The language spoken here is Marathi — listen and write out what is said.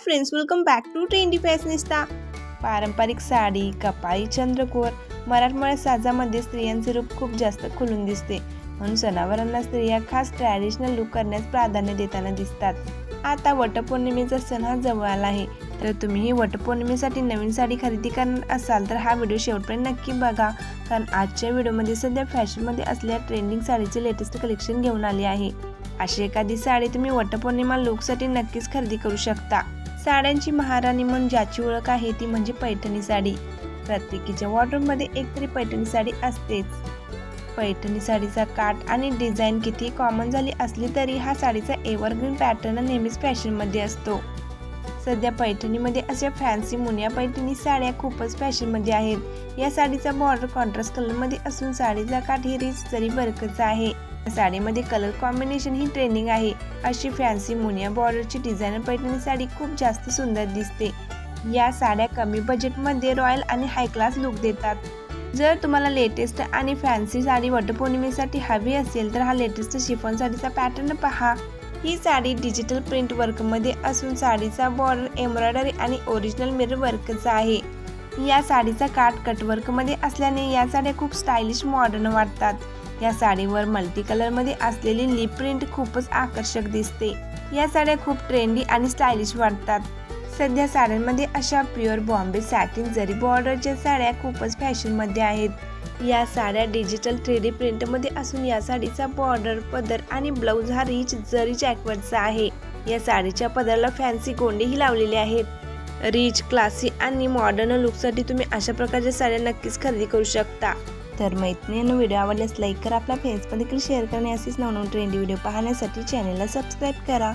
Friends welcome back to trendy fashionista पारंपरिक साडी कपाळी चंद्रकोर मराठमोळ्या साजामध्ये स्त्रियांचे रूप खूप जास्त खुलून दिसते. म्हणून सणावारांना स्त्रिया खास ट्रॅडिशनल लुक करण्यास प्राधान्य देताना दिसतात. आता वटपौर्णिमेचा सण हा जवळ आला आहे. तर तुम्हीही वटपौर्णिमेसाठी नवीन साडी खरेदी करणार असाल तर हा व्हिडिओ शेवटपर्यंत नक्की बघा. कारण आजच्या व्हिडिओमध्ये सध्या फॅशनमध्ये असलेल्या ट्रेंडिंग साडीचे लेटेस्ट कलेक्शन घेऊन आले आहे. अशी एखादी साडी तुम्ही वटपौर्णिमा लुकसाठी नक्कीच खरेदी करू शकता. साड्यांची महाराणी म्हणून ज्याची ओळख आहे ती म्हणजे पैठणी साडी. प्रत्येकीच्या वॉर्डरूममध्ये एक तरी पैठणी साडी असतेच. पैठणी साडीचा काठ आणि डिझाईन किती कॉमन झाली असली तरी हा साडीचा एव्हरग्रीन पॅटर्न नेहमीच फॅशनमध्ये असतो. सध्या पैठणीमध्ये अशा फॅन्सी मुनिया पैठणी साड्या खूपच फॅशनमध्ये आहेत. या साडीचा बॉर्डर कॉन्ट्रास्ट कलरमध्ये असून साडीचा काठ ही रिच जरी बरकचा आहे. साडीमध्ये कलर कॉम्बिनेशन ही ट्रेंडिंग आहे. अशी फॅन्सी मुनिया बॉर्डरची डिझायनर पैठणी साडी खूप जास्त सुंदर दिसते. या साड्या कमी बजेटमध्ये रॉयल आणि हाय क्लास लुक देतात. जर तुम्हाला लेटेस्ट आणि फॅन्सी साडी वटपौर्णिमेसाठी हवी असेल तर हा लेटेस्ट शिफॉन साडीचा पॅटर्न पहा. ही साडी डिजिटल प्रिंट वर्कमध्ये असून साडीचा बॉर्डर एम्ब्रॉयडरी आणि ओरिजिनल मिरर वर्कचा आहे. या साडीचा काठ कटवर्कमध्ये असल्याने या साड्या खूप स्टायलिश मॉडर्न वाटतात. या साडीवर मल्टी कलरमध्ये असलेली लिप प्रिंट खूपच आकर्षक दिसते. या साड्या खूप ट्रेंडी आणि स्टायलिश वाटतात. सध्या साड्यांमध्ये अशा प्युअर बॉम्बे सॅटिन जरी बॉर्डरच्या साड्या खूपच फॅशनमध्ये आहेत. या साड्या डिजिटल थ्री डी प्रिंटमध्ये असून या साडीचा बॉर्डर पदर आणि ब्लाऊज हा रिच जरी जॅकवर्डचा आहे. या साडीच्या पदराला फॅन्सी गोंडेही लावलेले आहेत. रिच क्लासी आणि मॉडर्न लुकसाठी तुम्ही अशा प्रकारच्या साड्या नक्कीच खरेदी करू शकता. तर मैत्रिणींनो व्हिडिओ आवडल्यास लाईक करा आपल्या फेसमध्ये देखील शेअर करणे असेच नवनवीन ट्रेंडी व्हिडिओ पाहण्यासाठी चॅनलला सबस्क्राईब करा.